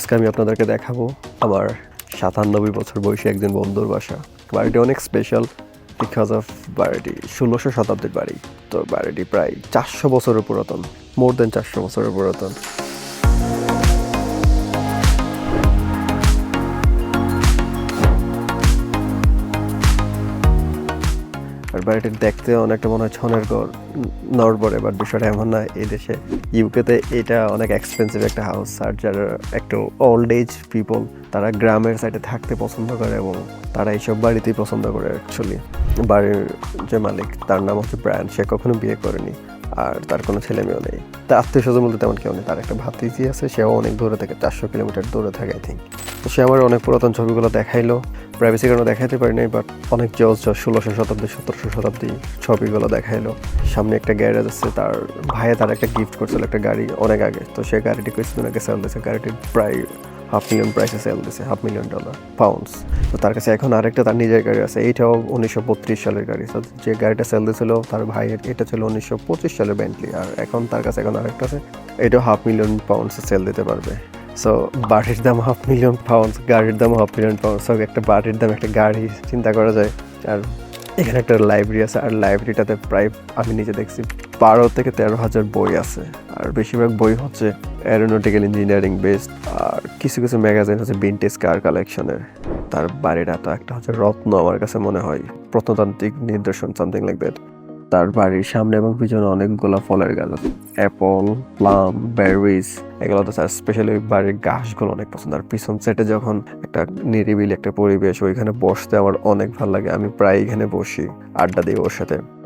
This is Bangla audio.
আজকে আমি আপনাদেরকে দেখাবো আমার সাতানব্বই বছর বয়সী একজন বন্ধুর বাসা। বাড়িটি অনেক স্পেশাল বিকজ অফ বাড়িটি ষোলোশো শতাব্দীর বাড়ি। তো বাড়িটি প্রায় চারশো বছরের পুরাতন মোর দেন চারশো বছরের পুরাতন। আর বাড়িটি দেখতে অনেকটা মনে হয় ছনের ঘর বাট বিষয়টা এমন না, এই দেশে ইউকেতে এটা অনেক এক্সপেন্সিভ একটা হাউস আর যারা একটু ওল্ড এজ পিপল তারা গ্রামের সাইডে থাকতে পছন্দ করে এবং তারা এইসব বাড়িতেই পছন্দ করে অ্যাকচুয়ালি বাড়ির যে মালিক, তার নাম হচ্ছে ব্রায়ান সে কখনো বিয়ে করেনি, আর তার কোনো ছেলে মেয়েও নেই। তার আত্মীয় স্বজন বলতে তেমন কেউ নেই, তার একটা ভাতিজি আছে, সেও অনেক দূরে থাকে, চারশো কিলোমিটার দূরে থাকে আই থিঙ্ক তো সে আমার অনেক পুরাতন ছবিগুলো দেখাইলো। প্রাইভেসি কারণে দেখাইতে পারি নাই বাট অনেক জজ ষোলোশো শতাব্দী, সতেরোশো শতাব্দী ছবিগুলো দেখাইলো। সামনে একটা গ্যারেজ আছে, তার ভাইয়ে তার একটা গিফট করছিল একটা গাড়ি অনেক আগে। তো সে গাড়িটি কিছুদিন আগে সেল দিয়েছে গাড়িটির প্রায় হাফ মিলিয়ন প্রাইসে সেল দিয়েছে হাফ মিলিয়ন ডলার পাউন্ডস তো তার কাছে এখন আরেকটা তার নিজের গাড়ি আছে, এইটাও উনিশশো বত্রিশ সালের গাড়ি। তো যে গাড়িটা সেল দিয়েছিল তার ভাইয়ের এটা ছিল উনিশশো পঁচিশ সালের বেন্টলি আর এখন তার কাছে এখন আরেকটা আছে, এটাও হাফ মিলিয়ন পাউন্ডসে সেল দিতে পারবে। সো বাড়ির দাম হাফ মিলিয়ন পাউন্ডস গাড়ির দাম হাফ মিলিয়ন পাউন্ডস সো একটা বাড়ির দাম একটা গাড়ি, চিন্তা করা যায়। আর এখানে একটা লাইব্রেরি আছে, আর লাইব্রেরিটাতে প্রায় আমি নিজে দেখছি বারো থেকে তেরো হাজার বই আছে। আর বেশিরভাগ বই হচ্ছে অ্যারোনটিক্যাল ইঞ্জিনিয়ারিং বেসড আর কিছু কিছু ম্যাগাজিন হচ্ছে ভিন্টেজ কার কালেকশনের তার বাড়িটা তো একটা হচ্ছে রত্ন আমার কাছে মনে হয়। প্রত্নতান্ত্রিক নিদর্শন সামথিং লাইক দ্যাট তার বাড়ির সামনে এবং পিছনে অনেকগুলো ফলের গাছ আছে। অ্যাপল, প্লাম, বেরিজ, এগুলো তো স্পেশালি বাড়ির গাছগুলো অনেক পছন্দ। আর পিছন সেটে যখন একটা নিরিবিলি একটা পরিবেশ, ওইখানে বসতে আমার অনেক ভালো লাগে। আমি প্রায় এখানে বসি, আড্ডা দিই ওর সাথে।